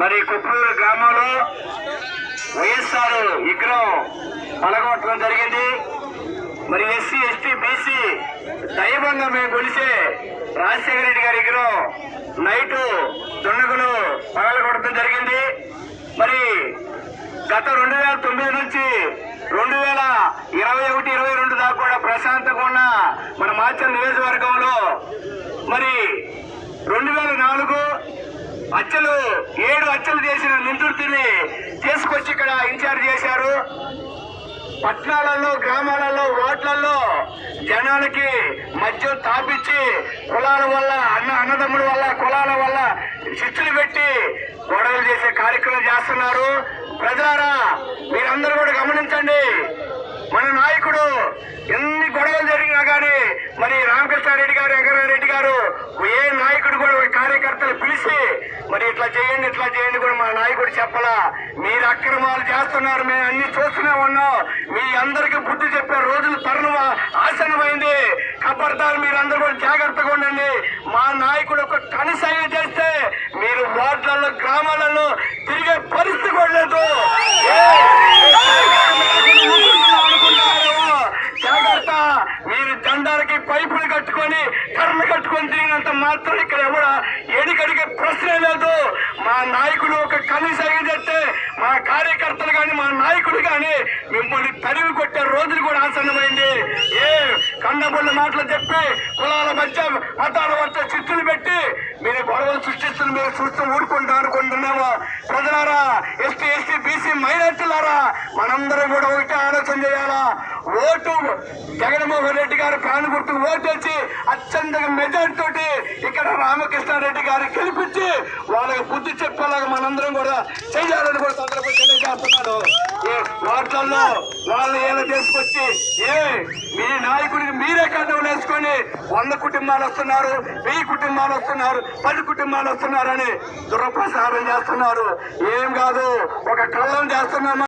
మరి కుప్పూరు గ్రామంలో వైఎస్ఆర్ విగ్రహం పలగొట్టడం జరిగింది. మరి ఎస్సీ ఎస్టీ బీసీ దైవంగా మేము కొలిసే రాజశేఖర రెడ్డి గారి విగ్రహం నైటు దుండగులు పగలగొట్టడం జరిగింది. మరి గత రెండు వేల తొమ్మిది నుంచి రెండు వేల ఇరవై ఒకటి ఇరవై రెండు దాకా కూడా ప్రశాంతంగా ఉన్న మన మాచల్ నియోజకవర్గంలో మరి రెండు వేల నాలుగు అచ్చలు ఏడు అచ్చలు చేసిన నిందితుడిని తీసుకొచ్చి ఇక్కడ ఇన్ఛార్జ్ చేశారు. పట్టణాలలో గ్రామాలలో ఓట్లలో జనాలకి మధ్య తాపించి కులాల వల్ల అన్న అన్నదమ్ముల వల్ల కులాల వల్ల శిక్షలు పెట్టి గొడవలు చేసే కార్యక్రమం చేస్తున్నారు. ప్రజలారా మీరందరూ కూడా గమనించండి. మన నాయకుడు ఎన్ని గొడవలు జరిగినా కానీ మరి రామకృష్ణారెడ్డి గారు వెంకటరెడ్డి గారు ఏ కార్యకర్తలు పిలిచి మరి ఇట్లా చేయండి ఇట్లా చేయండి కూడా మా నాయకుడు చెప్పలా. మీరు అక్రమాలు చేస్తున్నారు మేము అన్ని చూస్తూనే ఉన్నాం. మీ అందరికీ బుద్ధి చెప్పే రోజులు తరుణం ఆసనమైంది ఖబర్దారు మీరు కూడా జాగ్రత్తగా ఉండండి. మా నాయకుడు ఒక కనుసైన చేస్తే మీరు వార్డులలో గ్రామాలలో తిరిగే పరిస్థితి కూడా లేదు ఏ అనుకుంటున్నారేమో. జాగ్రత్త మీరు జెండాలకి పైపులు కట్టుకొని కర్రలు మాత్రం ఇక్కడ ఎవడ? ఎడికడిగే ప్రశ్న లేదు. మా నాయకుడు ఒక కనీస చేస్తే మా కార్యకర్తలు కానీ మా నాయకుడు కానీ మిమ్మల్ని తరివి కొట్టే రోజులు కూడా ఆసన్నమైంది. ఏ కండబొల్లి మాటలు చెప్పి కులాల మధ్య మతాల మధ్య చిచ్చులు పెట్టి మీరు గొడవలు సృష్టిస్తున్న మీరు చూస్తూ ఊరుకుంటా అనుకుంటున్నాము ప్రజలారా ఎస్టీ ఎస్టీ బీసీ మైనార్టీలారా మనందరం కూడా ఒకటే ఆలోచన చేయాలా? ఓటు జగన్మోహన్ రెడ్డి గారు ప్రాణ గుర్తుకు ఓటు వచ్చి అత్యంతగా మెజార్టీ తోటి ఇక్కడ రామకృష్ణారెడ్డి గారు గెలిపించి వాళ్ళకి బుద్ధి చెప్పేలాగా మనందరం కూడా చేయాలని కూడా సందర్భంగా తెలియజేస్తున్నాడు. ఏ వార్తల్లో వాళ్ళు ఏదో చేసుకొచ్చి ఏ మీ నాయకుడికి మీరే కండలు వేసుకొని వంద కుటుంబాలు వస్తున్నారు వెయ్యి కుటుంబాలు వస్తున్నారు పది కుటుంబాలు వస్తున్నారని దురప్రసారం చేస్తున్నారు. ఏం కాదు ఒక కళ్ళం చేస్తున్నామా?